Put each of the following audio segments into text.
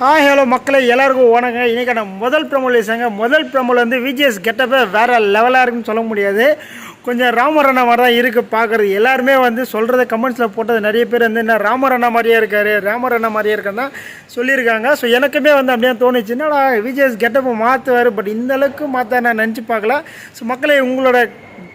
Hi hello மக்களை எல்லாருக்கும் வணக்கம் இன்றைக்கான முதல் ப்ரமோ ரிலீஸாங்க முதல் ப்ரமோவில் வந்து விஜிஎஸ் கெட்டப்பே வேறு லெவலாக இருக்குன்னு சொல்ல முடியாது. கொஞ்சம் ராமரண்ணா மாதிரி தான் இருக்குது பார்க்குறது. எல்லாருமே வந்து சொல்கிறத கமெண்ட்ஸில் போட்டது நிறைய பேர் வந்து என்ன ராமரண்ணா மாதிரியே இருக்கார் ராமரண்ணா மாதிரியே இருக்கான்னு தான் சொல்லியிருக்காங்க. ஸோ எனக்குமே வந்து அப்படியே தோணுச்சு. என்னடா விஜிஎஸ் கெட்டப்பை மாற்றுவார் பட் இந்த அளவுக்கு மாற்ற நான் நினச்சி பார்க்கல. ஸோ மக்களே உங்களோட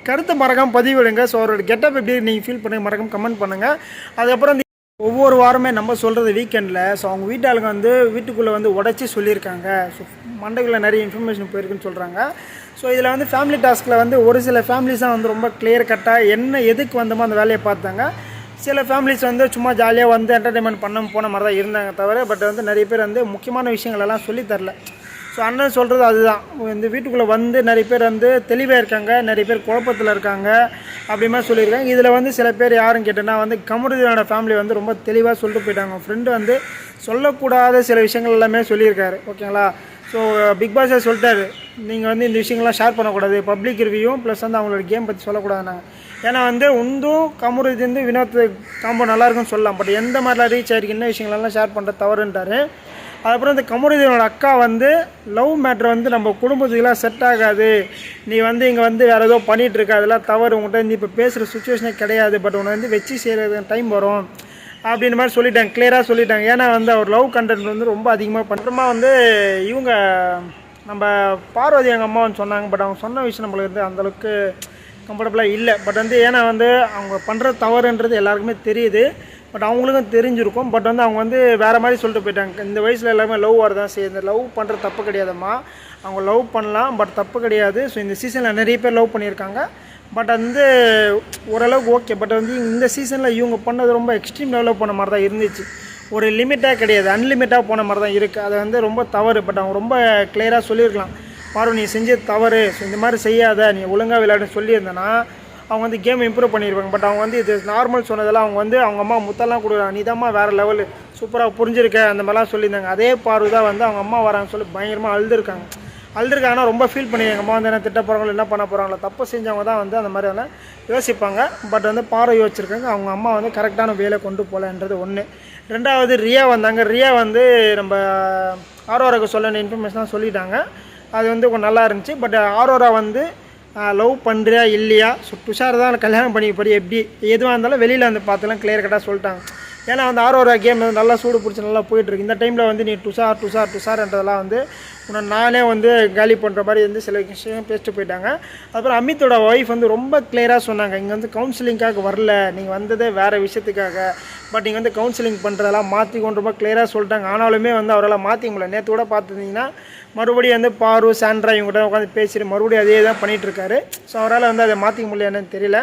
கருத்தை மறக்காமல் பதிவிடுங்க. ஸோ அவரோட கெட்டப் எப்படி நீங்கள் ஃபீல் பண்ணுங்க. மறக்காமல் கமெண்ட் பண்ணுங்கள் அதுக்கப்புறம் இந்த ஒவ்வொரு வாரமே நம்ம சொல்கிறது வீக்கெண்டில் ஸோ அவங்க வீட்டாளுங்க வந்து வீட்டுக்குள்ளே வந்து உடச்சி சொல்லியிருக்காங்க. ஸோ மண்டைக்குள்ளே நிறைய இன்ஃபர்மேஷன் போயிருக்குன்னு சொல்கிறாங்க ஸோ இதில் வந்து ஃபேமிலி டாஸ்கில் வந்து ஒரு சில ஃபேமிலிஸாக வந்து ரொம்ப கிளியர் கட்டாக என்ன எதுக்கு வந்தோமோ அந்த வேலையை பார்த்தாங்க. சில ஃபேமிலிஸ் வந்து சும்மா ஜாலியாக வந்து என்டர்டைன்மெண்ட் பண்ண போன மாதிரி தான் இருந்தாங்க தவிர பட் வந்து நிறைய பேர் வந்து முக்கியமான விஷயங்களெல்லாம் சொல்லி தரல. ஸோ அண்ணன் சொல்கிறது அதுதான். இந்த வீட்டுக்குள்ளே வந்து நிறைய பேர் வந்து தெளிவாக இருக்காங்க. நிறைய பேர் குழப்பத்தில் இருக்காங்க. அப்படி மாதிரி சொல்லியிருக்காங்க. இதில் வந்து சில பேர் யாரும் கேட்டேன்னா வந்து கமருதீனோட ஃபேமிலி வந்து ரொம்ப தெளிவாக சொல்லிட்டு போயிட்டாங்க. ஃப்ரெண்டு வந்து சொல்லக்கூடாத சில விஷயங்கள் எல்லாமே சொல்லியிருக்காரு. ஓகேங்களா? ஸோ பிக் பாஸே சொல்லிட்டாரு. நீங்கள் வந்து இந்த விஷயங்கள்லாம் ஷேர் பண்ணக்கூடாது. பப்ளிக் ரிவ்யூவும் ப்ளஸ் வந்து அவங்களோட கேம் பற்றி சொல்லக்கூடாதுனாங்க ஏன்னா வந்து உந்தும் கமருதீன் வினோத் காம்போ நல்லாயிருக்குன்னு சொல்லலாம். பட் எந்த மாதிரிலாம் ரீச் ஆயிருக்கு என்ன விஷயங்களெல்லாம் ஷேர் பண்ணுற தவறுன்றாரு அதுக்கப்புறம் இந்த கமருதீனோட அக்கா வந்து லவ் மேட்ரு வந்து நம்ம குடும்பத்துக்கெல்லாம் செட் ஆகாது. நீ வந்து இங்கே வந்து வேறு ஏதோ பண்ணிகிட்ருக்க அதெல்லாம் தவறு. உங்கள்கிட்ட நீ இப்போ பேசுகிற சுச்சுவேஷனே கிடையாது. பட் உன்னை வந்து வச்சு செய்கிறது டைம் வரும். அப்படின்ற மாதிரி சொல்லிட்டாங்க. கிளியராக சொல்லிட்டாங்க. ஏன்னா வந்து அவர் லவ் கண்டென்ட் வந்து ரொம்ப அதிகமாக பண்ணுறமா வந்து இவங்க நம்ம பார்வதி எங்கள் அம்மா வந்து சொன்னாங்க. பட் அவங்க சொன்ன விஷயம் நம்மளுக்கு வந்து அந்தளவுக்கு கம்ஃபர்டபுளாக இல்லை. பட் வந்து ஏன்னா வந்து அவங்க பண்ணுற தவறுன்றது எல்லாருக்குமே தெரியுது. பட் அவங்களுக்கும் தெரிஞ்சிருக்கும். பட் வந்து அவங்க வந்து வேறு மாதிரி சொல்லிட்டு போயிட்டாங்க. இந்த வயசில் எல்லாமே லவ் வரதான் செய்யுது இந்த லவ் பண்ணுற தப்பு கிடையாதும்மா. அவங்க லவ் பண்ணலாம் பட் தப்பு கிடையாது. ஸோ இந்த சீசனில் நிறைய பேர் லவ் பண்ணியிருக்காங்க. பட் வந்து ஓரளவுக்கு ஓகே பட் வந்து இந்த சீசனில் இவங்க பண்ணது ரொம்ப எக்ஸ்ட்ரீம் லெவலில் போன மாதிரி தான் இருந்துச்சு. ஒரு லிமிட்டாக கிடையாது. அன்லிமிட்டாக போன மாதிரி தான் இருக்குது அது வந்து ரொம்ப தவறு. பட் அவங்க ரொம்ப கிளியராக சொல்லியிருக்கலாம். பாரு நீ செஞ்ச தவறு. ஸோ இந்த மாதிரி செய்யாத. நீ ஒழுங்காக விளையாடுன்னு சொல்லியிருந்தேன்னா அவங்க வந்து கேம் இம்ப்ரூவ் பண்ணியிருப்பாங்க பட் அவங்க வந்து இது நார்மல் சொன்னதெல்லாம் அவங்க வந்து அவங்க அம்மா முத்தெல்லாம் கொடுக்குறாங்க. நீதாம்மா வேறு லெவலு சூப்பராக புரிஞ்சிருக்க. அந்த மாதிரிலாம் சொல்லியிருந்தாங்க. அதே பார்வை தான் வந்து அவங்க அம்மா வராங்கன்னு சொல்லி பயங்கரமாக அழுதுருக்காங்க. அழுதுருக்காங்கன்னா ரொம்ப ஃபீல் பண்ணி எங்கள் அம்மா வந்து என்ன திட்ட போகிறாங்களோ என்ன பண்ண போகிறாங்களோ தப்பு செஞ்சவங்க தான் வந்து அந்த மாதிரி எல்லாம் யோசிப்பாங்க. பட் வந்து பார்வை யோசிச்சிருக்காங்க அவங்க அம்மா வந்து கரெக்டான வேலை கொண்டு போகலன்றது ஒன்று ரெண்டாவது ரியா வந்தாங்க. ரியா வந்து நம்ம ஆரோராவுக்கு சொல்ல இன்ஃபர்மேஷன் தான் சொல்லிட்டாங்க. அது வந்து கொஞ்சம் நல்லா இருந்துச்சு. பட் ஆரோரா வந்து லவ் பண்ணுறியா இல்லையா? ஸோ துஷார் தான் கல்யாணம் பண்ணி போய் எப்படி? எதுவாக இருந்தாலும் வெளியில் வந்து பார்த்துலாம் கிளியர் கட்டாக சொல்லிட்டாங்க. ஏன்னா வந்து ஆரோரா கேம் வந்து நல்லா சூடு பிடிச்சி நல்லா போயிட்டுருக்கு இந்த டைமில் வந்து நீ டுஷார் டுஷார் துஷார்ன்றதெல்லாம் வந்து உன்னை நானே வந்து காலி பண்ணுற மாதிரி வந்து சில விஷயம் பேசிட்டு போயிட்டாங்க. அப்புறம் அமித்தோட ஒய்ஃப் வந்து ரொம்ப கிளியராக சொன்னாங்க இங்கே வந்து கவுன்சிலிங்காக வரல நீங்கள் வந்ததே வேறு விஷயத்துக்காக. பட் நீங்கள் வந்து கவுன்சிலிங் பண்ணுறதெல்லாம் மாற்றிக்கொண்டு ரொம்ப கிளியராக சொல்லிட்டாங்க. ஆனாலுமே வந்து அவரால் மாற்றிக்க முடியல. நேற்று கூட பார்த்துருந்தீங்கன்னா மறுபடியும் வந்து பாரு சாண்ட்ரா இவங்க கூட உட்காந்து பேசிட்டு மறுபடியும் அதே தான் பண்ணிகிட்ருக்காரு ஸோ அவரால் வந்து அதை மாற்றிக்க முடியலன்னு என்னன்னு தெரியல.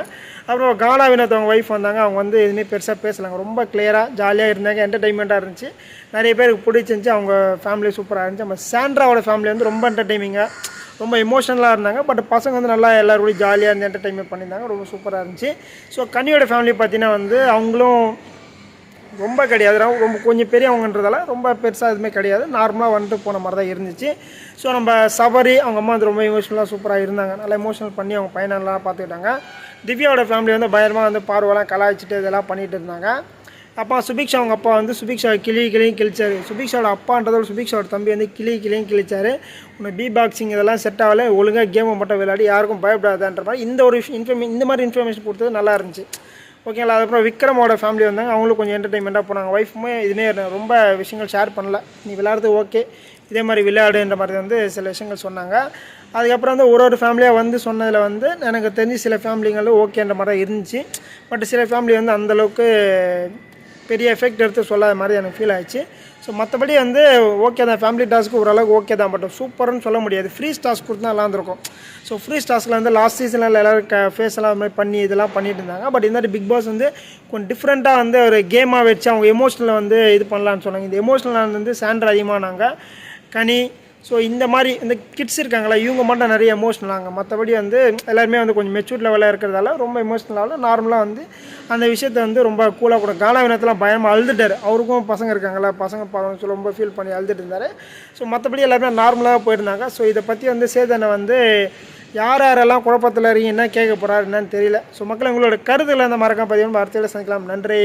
அப்புறம் கானா வினோத்தவங்க ஒய்ஃப் வந்தாங்க. அவங்க வந்து எதுவுமே பெருசாக பேசலாங்க. ரொம்ப கிளியராக ஜாலியாக இருந்தாங்க என்டர்டைன்மெண்ட்டாக இருந்துச்சு. நிறைய பேருக்கு பிடிச்சிருந்துச்சி. அவங்க ஃபேமிலி சூப்பராக இருந்துச்சு. நம்ம சாண்ட்ரா அக்காவோட ஃபேமிலி வந்து ரொம்ப என்டர்டைமிங்காக ரொம்ப எமோஷனலாக இருந்தாங்க. பட் பசங்க வந்து நல்லா எல்லாரும் ஜாலியாக இருந்து என்டர்டைன்மெண்ட் பண்ணியிருந்தாங்க. ரொம்ப சூப்பராக இருந்துச்சு. ஸோ கனியோட ஃபேமிலி பார்த்தீங்கன்னா வந்து அவங்களும் ரொம்ப கிடையாது. ரொம்ப- கொஞ்சம் பெரியவங்கன்றதால ரொம்ப பெருசாக எதுவுமே கிடையாது. நார்மலாக வந்துட்டு போன மாதிரி தான் இருந்துச்சு. ஸோ நம்ம சபரி அவங்க அம்மா வந்து ரொம்ப எமோஷனலாக சூப்பராக இருந்தாங்க. நல்லா எமோஷனல் பண்ணி அவங்க பையனெல்லாம் பார்த்துக்கிட்டாங்க. திவ்யாவோட ஃபேமிலி வந்து பயமாக வந்து பார்வைலாம் கலாய்ச்சிட்டு இதெல்லாம் பண்ணிகிட்டு இருந்தாங்க. அப்பா சுபிக்ஷா அவங்க அப்பா வந்து சுபிக்ஷா கிளி கிளியும் கிழிச்சாரு. சுபிக்ஷாவோட அப்பான்றதோட சுபிக்ஷாவோட தம்பி வந்து கிளி கிளியும் கிழிச்சாரு. உன்னை பி பாக்ஸிங் இதெல்லாம் செட் ஆகல ஒழுங்காக கேமை மட்டும் விளையாடி யாருக்கும் பயப்படாதான்ற மாதிரி இந்த ஒரு இன்ஃபர்மே இந்த மாதிரி இன்ஃபர்மேஷன் கொடுத்தது நல்லா இருந்துச்சு. ஓகேங்களா அதுக்கப்புறம் விக்ரமோட ஃபேமிலி வந்தாங்க. அவங்களும் கொஞ்சம் என்டர்டைன்மெண்ட்டாக போனாங்க. ஒய்ஃபுமே இதுமே ரொம்ப விஷயங்கள் ஷேர் பண்ணல. நீ விளையாடுறது ஓகே இதே மாதிரி விளையாடுன்ற மாதிரி வந்து சில விஷயங்கள் சொன்னாங்க. அதுக்கப்புறம் வந்து ஒரு ஒரு ஃபேமிலியாக வந்து சொன்னதில் வந்து எனக்கு தெரிஞ்சு சில ஃபேமிலிங்களும் ஓகேன்ற மாதிரி தான் இருந்துச்சு. பட் சில ஃபேமிலி வந்து அந்தளவுக்கு பெரிய எஃபெக்ட் எடுத்து சொல்லாத மாதிரி எனக்கு ஃபீல் ஆயிடுச்சு. ஸோ மற்றபடி வந்து ஓகே தான். ஃபேமிலி டாஸ்க்கு ஓரளவுக்கு ஓகே தான். பட் சூப்பர்னு சொல்ல முடியாது. ஃப்ரீ டாஸ்க் கொடுத்தா நல்லா இருந்திருக்கும். ஸோ ஃப்ரீ டாஸ்கில் வந்து லாஸ்ட் சீசனில் எல்லோரும் க ஃபேஸ் எல்லாம் மாதிரி பண்ணி இதெல்லாம் பண்ணிட்டு இருந்தாங்க. பட் இந்த மாதிரி பிக் பாஸ் வந்து கொஞ்சம் டிஃப்ரெண்ட்டாக வந்து ஒரு கேமாக வச்சு அவங்க எமோஷனில் வந்து இது பண்ணலான்னு சொன்னாங்க. இந்த எமோஷனலாக வந்து சாண்டர் அதிகமானாங்க. கனி ஸோ இந்த மாதிரி இந்த கிட்ஸ் இருக்காங்களா இவங்க மட்டும் நிறைய எமோஷ்னலாங்க மற்றபடி வந்து எல்லாருமே வந்து கொஞ்சம் மெச்சூர் லெவலில் இருக்கிறதால ரொம்ப எமோஷ்னலாக நார்மலாக வந்து அந்த விஷயத்த வந்து ரொம்ப கூலாக கூட காலாவினத்தெலாம் பயமாக அழுதுட்டார். அவருக்கும் பசங்க இருக்காங்களா பசங்க பாவம் சொல்லி ரொம்ப ஃபீல் பண்ணி அழுதுட்டு இருந்தார். ஸோ மற்றபடி எல்லாருமே நார்மலாக போயிருந்தாங்க. ஸோ இதை பற்றி வந்து சேதனை வந்து யார் யாரெல்லாம் குழப்பத்தில் இருக்கீங்க என்ன கேட்க போகிறாரு என்னன்னு தெரியல. ஸோ மக்கள் உங்களோட கருத்துக்களை அந்த மறக்காம பதிவு வார்த்தையில் சந்திக்கலாம். நன்றி.